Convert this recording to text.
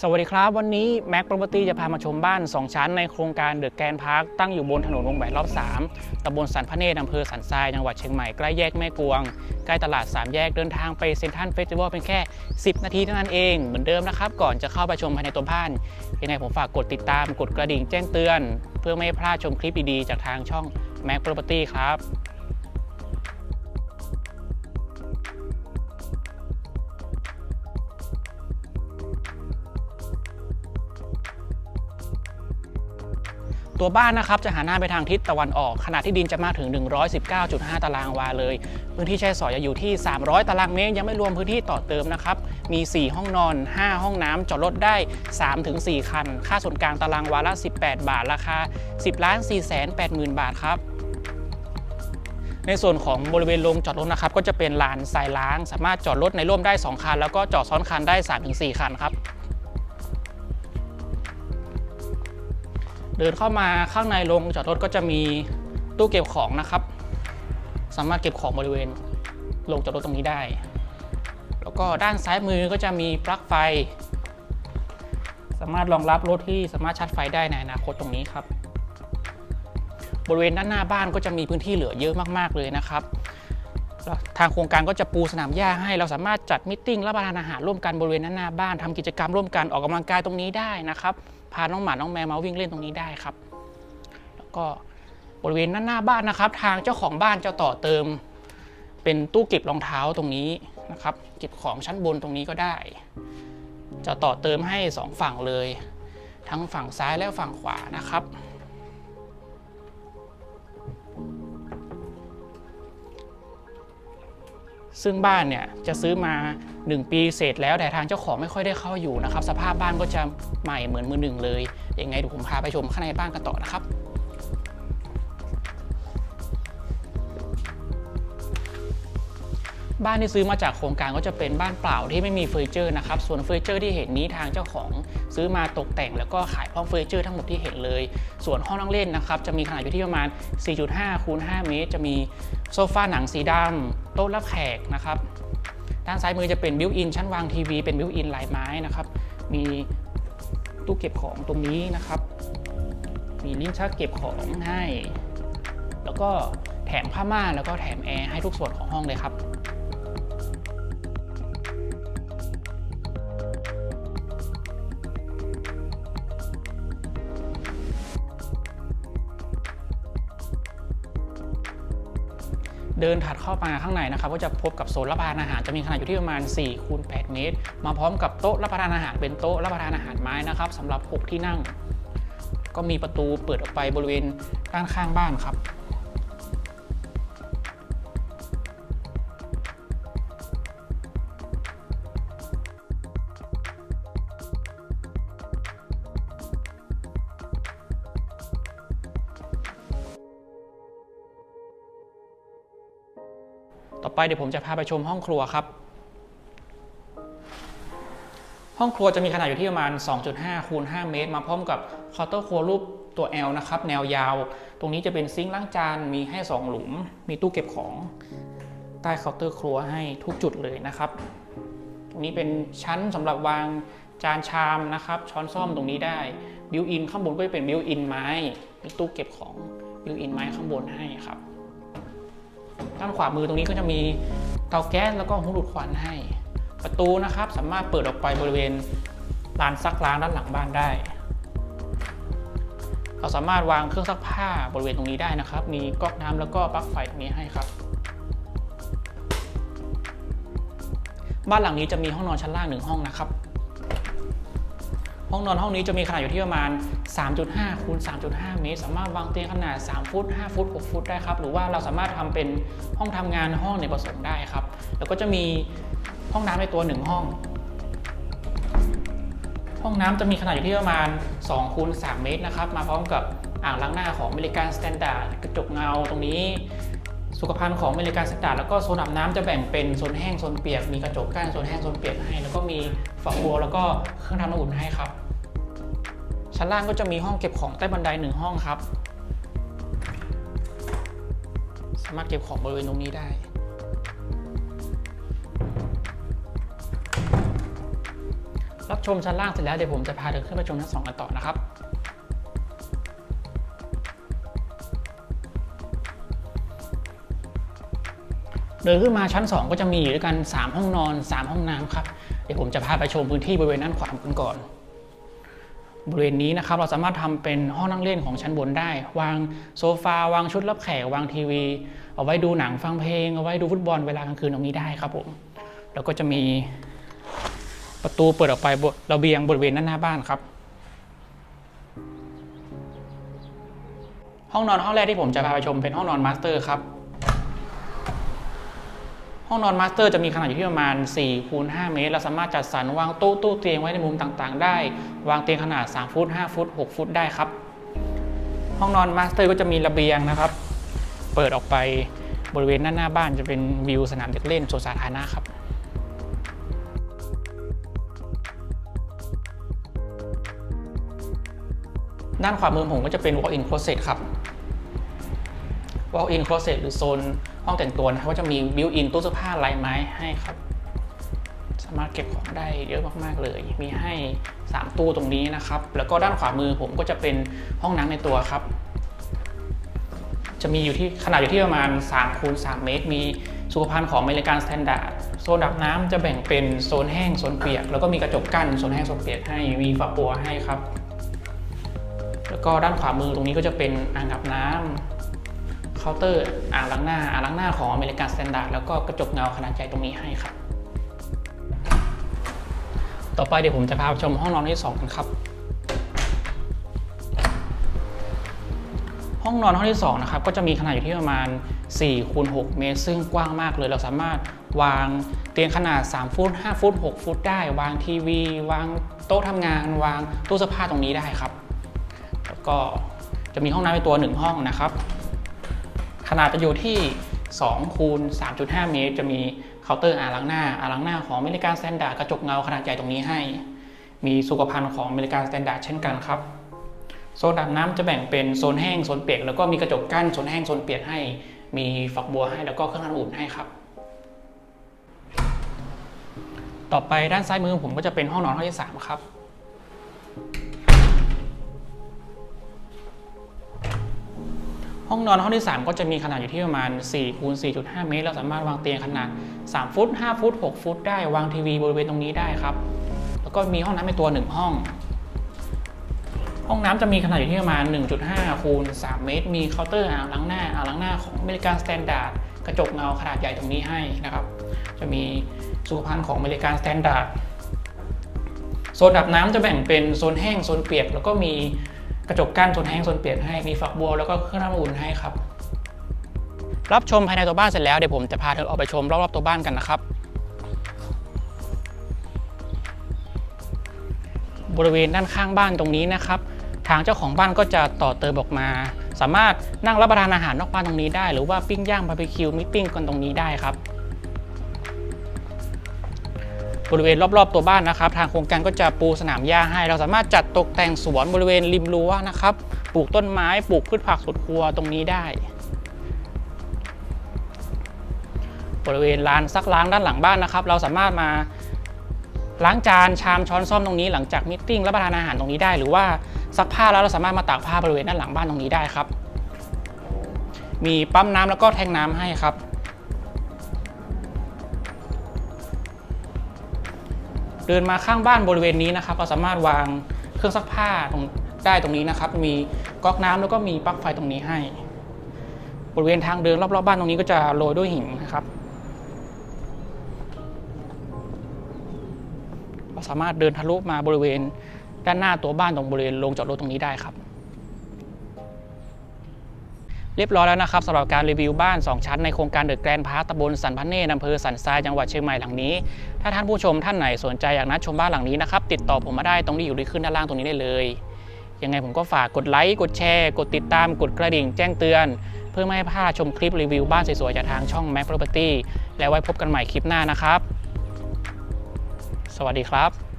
สวัสดีครับ วันนี้ Mac Property จะพามาชมบ้าน 2 ชั้นในโครงการเดอะแกนพาร์คตั้งอยู่บนถนนวงแหวนรอบ 3ตำบลสันพระเนตรอำเภอสันทรายจังหวัดเชียงใหม่ใกล้แยกแม่กวง ใกล้ตลาด 3 แยกเดินทางไปเซ็นทรัลเฟสติวัลเป็นแค่ 10 นาทีเท่านั้นเองเหมือนเดิมนะครับ ก่อนจะเข้าไปชมภายในตัวบ้าน ยังไงผมฝากกดติดตามกดกระดิ่งแจ้งเตือน เพื่อไม่ให้พลาดชมคลิปดีๆจากทางช่อง Mac Property ครับ ตัวบ้านนะครับจะหันหน้าไปทางทิศตะวันออก ขนาดที่ดินจะมากถึง 119.5 ตารางวาเลย พื้นที่ใช้สอยจะอยู่ที่ 300 ตารางเมตร ยังไม่รวมพื้นที่ต่อเติมนะครับ มี 4 ห้องนอน 5 ห้องน้ำจอดรถได้ 3-4 คัน ค่าส่วนกลางตารางวาละ 18 บาท ราคา 10ล้าน4 8 0 0 0 บาทครับในส่วนของบริเวณโรงจอดรถนะครับ ก็จะเป็นลานทรายล้าง สามารถจอดรถในร่มได้ 2 คัน แล้วก็จอดซ้อนคันได้ 3-4 คันครับ เดินเข้ามาข้างในโรงจอดรถก็จะมีตู้เก็บของนะครับ สามารถเก็บของบริเวณโรงจอดรถตรงนี้ได้ แล้วก็ด้านซ้ายมือก็จะมีปลั๊กไฟ สามารถรองรับรถที่สามารถชาร์จไฟได้ในอนาคตตรงนี้ครับ บริเวณด้านหน้าบ้านก็จะมีพื้นที่เหลือเยอะมากๆเลยนะครับทางโครงการก็จะปูสนามหญ้าให้เราสามารถจัดมิทติ้งรับประทานอาหารร่วมกันบริเวณด้านหน้าบ้านทำกิจกรรมร่วมกันออกกำลังกายตรงนี้ได้นะครับ พาน้องหมาน้องแมวมาวิ่งเล่นตรงนี้ได้ครับ แล้วก็บริเวณด้านหน้าบ้านนะครับ ทางเจ้าของบ้านจะต่อเติม เป็นตู้เก็บรองเท้าตรงนี้นะครับ เก็บของชั้นบนตรงนี้ก็ได้ จะต่อเติมให้สองฝั่งเลย ทั้งฝั่งซ้ายและฝั่งขวานะครับ ซึ่งบ้านเนี่ยจะซื้อมา 1 ปีเสร็จแล้วแต่ทางเจ้าของไม่ค่อยได้เข้าอยู่นะครับ สภาพบ้านก็จะใหม่เหมือนมือหนึ่งเลยยังไงเดี๋ยวผมพาไปชมข้างในบ้านกันต่อนะครับ บ้านที่ซื้อมาจากโครงการก็จะเป็นบ้านเปล่าที่ไม่มีเฟอร์นิเจอร์นะครับ ส่วนเฟอร์นิเจอร์ที่เห็นนี้ทางเจ้าของ ซื้อมาตกแต่งแล้วก็ขายพร้อมเฟอร์นิเจอร์ทั้งหมดที่เห็นเลย ส่วนห้องนั่งเล่นนะครับจะมีขนาดอยู่ที่ประมาณ 4.5คูณ5เมตร จะมีโซฟาหนังสีดำโต๊ะรับแขกนะครับ ด้านซ้ายมือจะเป็นบิวอินชั้นวางทีวีเป็นบิวอินลายไม้นะครับ มีตู้เก็บของตรงนี้นะครับ มีลิ้นชักเก็บของให้ แล้วก็แถมผ้าม่านแล้วก็แถมแอร์ให้ทุกส่วนของห้องเลยครับ เดินถัดเข้ามาข้างในนะครับก็จะพบกับโซนรับประทานอาหารจะมีขนาดอยู่ที่ประมาณ4คูณ8เมตร มาพร้อมกับโต๊ะรับประทานอาหารเป็นโต๊ะรับประทานอาหารไม้นะครับสำหรับ 6 ที่นั่ง ก็มีประตูเปิดออกไปบริเวณด้านข้างบ้านครับ ไปเดี๋ยวผมจะพาไปชมห้องครัวครับ ห้องครัวจะมีขนาดอยู่ที่ประมาณ 2.5 คูณ 5 เมตร มาพร้อมกับเคาน์เตอร์ครัวรูปตัว L นะครับ แนวยาว ตรงนี้จะเป็นซิงค์ล้างจาน มีให้ 2 หลุม มีตู้เก็บของ ใต้เคาน์เตอร์ครัวให้ทุกจุดเลยนะครับ ตรงนี้เป็นชั้นสำหรับวางจานชามนะครับ ช้อนซ่อมตรงนี้ได้ บิวอินข้างบนก็จะเป็นบิวอินไม้ มีตู้เก็บของ บิวอินไม้ข้างบนให้ครับ ด้านขวามือตรงนี้ก็จะมีเตาแก๊สแล้วก็หูดูดควันให้ ประตูนะครับสามารถเปิดออกไปบริเวณลานซักล้างด้านหลังบ้านได้ เราสามารถวางเครื่องซักผ้าบริเวณตรงนี้ได้นะครับ มีก๊อกน้ำแล้วก็ปลั๊กไฟตรงนี้ให้ครับ บ้านหลังนี้จะมีห้องนอนชั้นล่างหนึ่งห้องนะครับ ห้องนอนห้องนี้จะมีขนาดอยู่ที่ประมาณ 3.5คูณ3.5 เมตร สามารถวางเตียงขนาด 3 ฟุต 5 ฟุต 6 ฟุตได้ครับ หรือว่าเราสามารถทำเป็นห้องทำงานห้องในผสมได้ครับ แล้วก็จะมีห้องน้ำในตัว 1 ห้อง ห้องน้ำจะมีขนาดอยู่ที่ประมาณ2คูณ3เมตรนะครับ มาพร้อมกับอ่างล้างหน้าของ American Standard กระจกเงาตรงนี้สุขภัณฑ์ของ American Standard แล้วก็โซนอาบน้ำจะแบ่งเป็นโซนแห้งโซนเปียก มีกระจกกั้นโซนแห้งโซนเปียกให้ แล้วก็มีฝักบัวแล้วก็เครื่องทำน้ำอุ่นให้ครับ ชั้นล่างก็จะมีห้องเก็บของใต้บันไดหนึ่งห้องครับ สามารถเก็บของบริเวณตรงนี้ได้ รับชมชั้นล่างเสร็จแล้วเดี๋ยวผมจะพาเดินขึ้นไปชมชั้นสองกันต่อนะครับเดินขึ้นมาชั้น 2 ก็จะมีอยู่ด้วยกัน 3 ห้องนอน 3 ห้องน้ำครับ เดี๋ยวผมจะพาไปชมพื้นที่บริเวณด้านขวากันก่อน บริเวณนี้นะครับเราสามารถทำเป็นห้องนั่งเล่นของชั้นบนได้ วางโซฟาวางชุดรับแขกวางทีวี เอาไว้ดูหนังฟังเพลง เอาไว้ดูฟุตบอลเวลากลางคืนตรงนี้ได้ครับผมแล้วก็จะมีประตูเปิดออกไประเบียงบริเวณด้านหน้าบ้านครับ ห้องนอนห้องแรกที่ผมจะพาไปชมเป็นห้องนอนมาสเตอร์ครับ ห้องนอนมาสเตอร์จะมีขนาดอยู่ที่ประมาณ4คูณ5เมตร เราสามารถจัดสรรวางต๊ะตู้เตียงไว้ในมุมต่างๆ ได้ วางเตียงขนาด3ฟุต5ฟุต6ฟุตได้ครับ ห้องนอนมาสเตอร์ก็จะมีระเบียงนะครับ เปิดออกไปบริเวณด้าหน้าบ้านจะเป็นวิวสนามเด็กเล่นสวนสาธารณะครับด้านขวามือผมก็จะเป็น walk-in closet ครับ walk-in closet หรือโซน ห้องแต่งตัวนะครับก็จะมี built-in ตู้เสื้อผ้าลายไม้ให้ครับสามารถเก็บของได้เยอะมากๆเลย มีให้ 3 ตู้ตรงนี้นะครับ แล้วก็ด้านขวามือผมก็จะเป็นห้องน้ำในตัวครับ จะมีอยู่ที่ขนาดอยู่ที่ประมาณ3คูณ3เมตร มีสุขภัณฑ์ของอเมริกันสแตนดาร์ด โซนดับน้ำจะแบ่งเป็นโซนแห้ง โซนเปียก แล้วก็มีกระจกกั้น โซนแห้ง โซนเปียกให้ มีฝักบัวให้ครับ แล้วก็ด้านขวามือตรงนี้ก็จะเป็นอ่างอาบน้ำ เคาน์เตอร์อ่างล้างหน้าอ่างล้างหน้าของอเมริกันสแตนดาร์ดแล้วก็กระจกเงาขนาดใหญ่ตรงนี้ให้ครับ ต่อไปเดี๋ยวผมจะพาไปชมห้องนอนที่สองกันครับ ห้องนอนห้องที่2นะครับก็จะมีขนาดอยู่ที่ประมาณ4คูณ6เมตร ซึ่งกว้างมากเลยเราสามารถวางเตียงขนาด 3 ฟุต 5 ฟุต 6 ฟุตได้ วางทีวี วางโต๊ะทำงาน วางตู้เสื้อผ้าตรงนี้ได้ครับ แล้วก็จะมีห้องน้ำเป็นตัว 1 ห้องนะครับ นาดจะอยู่ที่2คูณ3.5 เมตร จะมีเคาน์เตอร์อ่างล้างหน้าอ่างล้างหน้าของอเมริกันสแตนดาร์ดกระจกเงาขนาดใหญ่ตรงนี้ให้ มีสุขภัณฑ์ของอเมริกันสแตนดาร์ดเช่นกันครับ โซนอาบน้ำจะแบ่งเป็นโซนแห้งโซนเปียกแล้วก็มีกระจกกั้นโซนแห้งโซนเปียกให้ มีฝักบัวให้แล้วก็เครื่องทำน้ำอุ่นให้ครับ ต่อไปด้านซ้ายมือผมก็จะเป็นห้องนอนห้องที่3ครับ ห้องนอนห้องที่ 3 ก็จะมีขนาดอยู่ที่ประมาณ4คูณ4.5 เมตร เราสามารถวางเตียงขนาด 3 ฟุต 5 ฟุต 6 ฟุต ได้ วางทีวีบริเวณตรงนี้ได้ครับ แล้วก็มีห้องน้ำเป็นตัว 1 ห้อง ห้องน้ำจะมีขนาดอยู่ที่ประมาณ 1.5 คูณ 3 เมตร มีเคาน์เตอร์อ่างล้างหน้าอ่างล้างหน้าของอเมริกันสแตนดาร์ด กระจกเงาขนาดใหญ่ตรงนี้ให้นะครับ จะมีสุขภัณฑ์ของอเมริกันสแตนดาร์ด โซนอาบน้ำจะแบ่งเป็นโซนแห้ง โซนเปียก แล้วก็มี กระจกกั้นโซนแห้งโซนเปียกให้มีฝักบัวแล้วก็เครื่องทำน้ำอุ่นให้ครับ รับชมภายในตัวบ้านเสร็จแล้วเดี๋ยวผมจะพาเธอออกไปชมรอบๆตัวบ้านกันนะครับ บริเวณด้านข้างบ้านตรงนี้นะครับ ทางเจ้าของบ้านก็จะต่อเติมออกมา สามารถนั่งรับประทานอาหารนอกบ้านตรงนี้ได้ หรือว่าปิ้งย่างบาร์บีคิวมิทติ้งกันตรงนี้ได้ครับ บริเวณรอบๆตัวบ้านนะครับ ทางโครงการก็จะปูสนามหญ้าให้ เราสามารถจัดตกแต่งสวนบริเวณริมรั้วนะครับ ปลูกต้นไม้ปลูกพืชผักสวนครัวตรงนี้ได้ บริเวณลานซักล้างด้านหลังบ้านนะครับ เราสามารถมาล้างจานชามช้อนซ่อมตรงนี้หลังจากมิทติ้งรับประทานอาหารตรงนี้ได้ หรือว่าซักผ้าแล้วเราสามารถมาตากผ้าบริเวณด้านหลังบ้านตรงนี้ได้ครับ มีปั๊มน้ำแล้วก็แทงน้ำให้ครับ เดินมาข้างบ้านบริเวณนี้นะครับเราสามารถวางเครื่องซักผ้าตรงได้ตรงนี้นะครับ มีก๊อกน้ำแล้วก็มีปลั๊กไฟตรงนี้ให้ บริเวณทางเดินรอบๆบ้านตรงนี้ก็จะโรยด้วยหินนะครับเราสามารถเดินทะลุมาบริเวณด้านหน้าตัวบ้านตรงบริเวณโรงจอดรถตรงนี้ได้ครับ เรียบร้อยแล้วนะครับสำหรับการรีวิวบ้าน 2 ชั้นในโครงการเดอะแกรนพาร์ตำบลสันพะเนตอำเภอสันทรายจังหวัดเชียงใหม่หลังนี้ ถ้าท่านผู้ชมท่านไหนสนใจอยากนัดชมบ้านหลังนี้นะครับติดต่อผมมาได้ตรงที่อยู่ที่ขึ้นด้านล่างตรงนี้ได้เลย ยังไงผมก็ฝากกดไลค์กดแชร์ กดติดตามกดกระดิ่งแจ้งเตือน เพื่อไม่ให้พลาดชมคลิปรีวิวบ้านสวยๆจากทางช่อง Mac Property แล้วไว้พบกันใหม่คลิปหน้านะครับ สวัสดีครับ